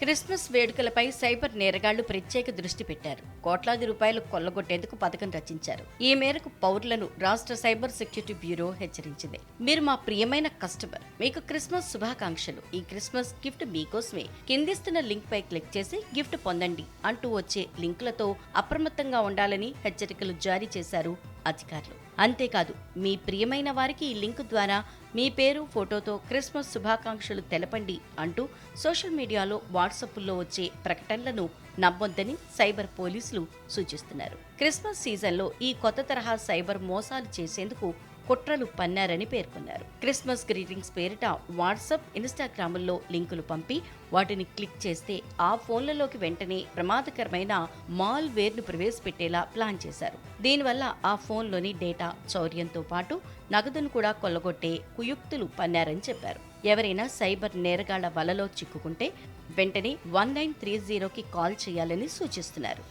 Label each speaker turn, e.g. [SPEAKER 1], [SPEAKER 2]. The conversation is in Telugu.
[SPEAKER 1] క్రిస్మస్ వేడుకలపై సైబర్ నేరగాళ్ళు ప్రత్యేక దృష్టి పెట్టారు. కోట్లాది రూపాయలు కొల్లగొట్టేందుకు పథకం రచించారు. ఈ మేరకు పౌరులను రాష్ట్ర సైబర్ సెక్యూరిటీ బ్యూరో హెచ్చరించింది. మీరు మా ప్రియమైన కస్టమర్ మీకు క్రిస్మస్ శుభాకాంక్షలు. ఈ క్రిస్మస్ గిఫ్ట్ మీకోసమే కిందిస్తున్న లింక్ పై క్లిక్ చేసి గిఫ్ట్ పొందండి అంటూ వచ్చే లింకులతో అప్రమత్తంగా ఉండాలని హెచ్చరికలు జారీ చేశారు అధికారులు. అంతేకాదు మీ ప్రియమైన వారికి ఈ లింక్ ద్వారా మీ పేరు ఫోటోతో క్రిస్మస్ శుభాకాంక్షలు తెలపండి అంటూ సోషల్ మీడియాలో వాట్సాప్లో వచ్చే ప్రకటనలను నమ్మొద్దని సైబర్ పోలీసులు సూచిస్తున్నారు. క్రిస్మస్ సీజన్లో ఈ కొత్త తరహా సైబర్ మోసాలు చేసేందుకు కుట్రలు పన్నారని పేర్కొన్నారు. క్రిస్మస్ గ్రీటింగ్స్ పేరిట వాట్సాప్ ఇన్స్టాగ్రాముల్లో లింకులు పంపి వాటిని క్లిక్ చేస్తే ఆ ఫోన్లలోకి వెంటనే ప్రమాదకరమైన మాల్ వేర్ను ప్రవేశపెట్టేలా ప్లాన్ చేశారు. దీనివల్ల ఆ ఫోన్లోని డేటా చౌర్యంతో పాటు నగదును కూడా కొల్లగొట్టే కుయుక్తులు పన్నారని చెప్పారు. ఎవరైనా సైబర్ నేరగాళ్ళ వలలో చిక్కుకుంటే వెంటనే వన్ నైన్ త్రీ జీరోకి కాల్ చేయాలని సూచిస్తున్నారు.